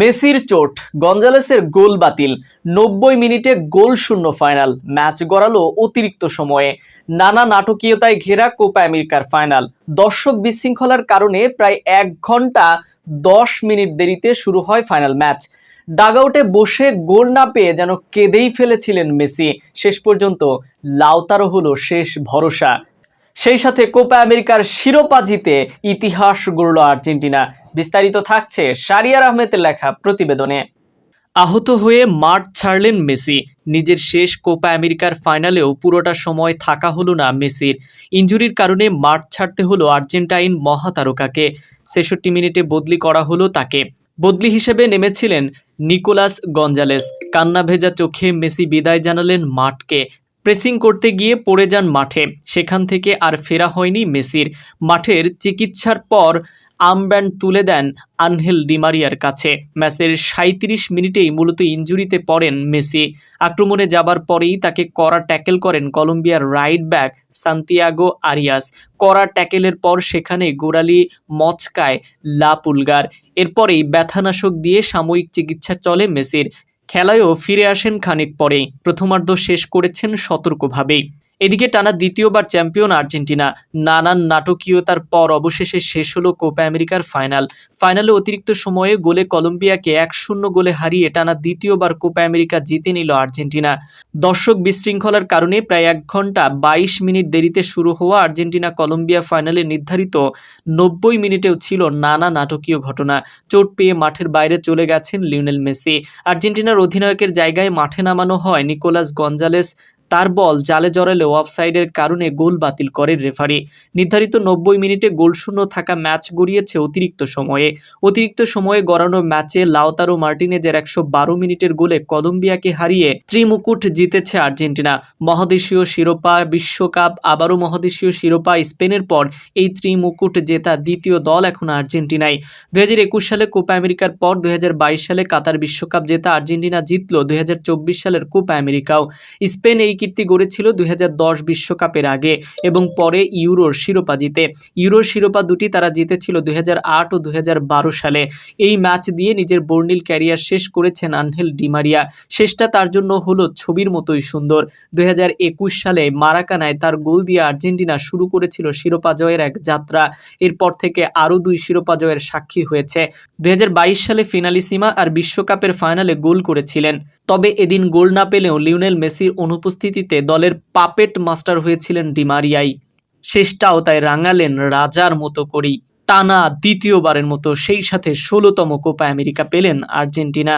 মেসির চোট, গঞ্জালেসের গোল বাতিল, নব্বই মিনিটে গোল শূন্য ফাইনাল, ম্যাচ গড়ালো অতিরিক্ত সময়ে। নানা নাটকীয়তায় ঘেরা কোপা আমেরিকার ফাইনাল। দর্শক বিশৃঙ্খলার কারণে প্রায় এক ঘণ্টা দশ মিনিট দেরিতে শুরু হয় ফাইনাল ম্যাচ। ডাগআউটে বসে গোল না পেয়ে যেন কেঁদেই ফেলেছিলেন মেসি। শেষ পর্যন্ত লাউতারো হলো শেষ ভরসা। সেই সাথে কোপা আমেরিকার শিরোপা জিতে ইতিহাস গড়ল আর্জেন্টিনা। বিস্তারিত থাকছে শারিয়ার আহমেদের লেখা প্রতিবেদনে। আহত হয়ে মাঠ ছাড়লেন মেসি। নিজের শেষ কোপা আমেরিকার ফাইনালেও পুরোটা সময় থাকা হলো না মেসির। ইঞ্জুরির কারণে মাঠ ছাড়তে হলো আর্জেন্টাইন মহাতারকাকে। ছেষট্টি মিনিটে বদলি করা হলো তাকে। বদলি হিসেবে নেমেছিলেন নিকোলাস গঞ্জালেস। কান্না ভেজা চোখে মেসি বিদায় জানালেন মাঠকে। প্রেসিং করতে গিয়ে পড়ে যান মাঠে। সেখান থেকে আর ফেরা হয়নি মেসির। মাঠের চিকিৎসার পর আমব্যান্ড তুলে দেন আনহেল ডিমারিয়ার কাছে। ম্যাচের সাঁত্রিশ মিনিটেই মূলত ইঞ্জুরিতে পড়েন মেসি। আক্রমণে যাবার পরেই তাকে কড়া ট্যাকেল করেন কলম্বিয়ার রাইট ব্যাক সান্তিয়াগো আরিয়াস। কড়া ট্যাকেলের পর সেখানে গোড়ালি মচকায় লা পুলগার। এরপরেই ব্যথানাশক দিয়ে সাময়িক চিকিৎসা চলে মেসির। খেলায়ও ফিরে আসেন খানিক পরেই। প্রথমার্ধ শেষ করেছেন সতর্কভাবেই। এদিকে টানা দ্বিতীয়বার চ্যাম্পিয়ন আর্জেন্টিনা। নানান নাটকীয়তার পর অবশেষে শেষ হলো কোপা আমেরিকার ফাইনাল। ফাইনালে অতিরিক্ত সময়ে গোলে কলম্বিয়াকে এক শূন্য গোলে হারিয়ে টানা দ্বিতীয়বার কোপা আমেরিকা জিতে নিল আর্জেন্টিনা। দর্শক বিশৃঙ্খলার কারণে প্রায় এক ঘণ্টা বাইশ মিনিট দেরিতে শুরু হওয়া আর্জেন্টিনা কলম্বিয়া ফাইনালে নির্ধারিত নব্বই মিনিটেও ছিল নানা নাটকীয় ঘটনা। চোট পেয়ে মাঠের বাইরে চলে গেছেন লিওনেল মেসি। আর্জেন্টিনার অধিনায়কের জায়গায় মাঠে নামানো হয় নিকোলাস গঞ্জালেস তার বল জালে জড়ালেও অফসাইডের কারণে গোল বাতিল করে রেফারি। নির্ধারিত নব্বই মিনিটে গোলশূন্য থাকা ম্যাচ গড়িয়েছে অতিরিক্ত সময়ে। অতিরিক্ত সময়ে গড়ানো ম্যাচে লাওতারো মার্টিনেজের একশো বারো মিনিটের গোলে কলম্বিয়াকে হারিয়ে ত্রিমুকুট জিতেছে আর্জেন্টিনা। মহাদেশীয় শিরোপা বিশ্বকাপ, আবারও মহাদেশীয় শিরোপা স্পেনের পর এই ত্রিমুকুট জেতা দ্বিতীয় দল এখন আর্জেন্টিনায় দু হাজার একুশ সালে কোপা আমেরিকার পর দু হাজার বাইশ সালে কাতার বিশ্বকাপ জেতা আর্জেন্টিনা জিতল দুই হাজার চব্বিশ সালের কোপা আমেরিকাও। স্পেন এই কীর্তি গড়েছিল দুই বিশ্বকাপের আগে এবং পরে ইউরোর শিরোপা জিতে ইউরোর শিরোপা দুটি তারা জিতেছিল দুই ও দুই সালে। এই ম্যাচ দিয়ে নিজের বর্ণিল ক্যারিয়ার শেষ করেছেন আনহেল ডিমারিয়া শেষটা তার জন্য হলো ছবির মতোই সুন্দর। দুই হাজার একুশ সালে মারাকানায় তার গোল দিয়ে আর্জেন্টিনা শুরু করেছিল শিরোপা জয়ের এক যাত্রা। এরপর থেকে আরও দুই শিরোপা জয়ের সাক্ষী হয়েছে। দুই হাজার বাইশ সালে ফিনালিসিমা আর বিশ্বকাপের ফাইনালে গোল করেছিলেন। তবে এদিন গোল না পেলেও লিওনেল মেসির অনুপস্থিতিতে দলের পাপেট মাস্টার হয়েছিলেন ডিমারিয়াই শেষটাও তাই রাঙালেন রাজার মতো করেই। টানা দ্বিতীয়বারের মতো সেই সাথে ষোলোতম কোপা আমেরিকা পেলেন আর্জেন্টিনা।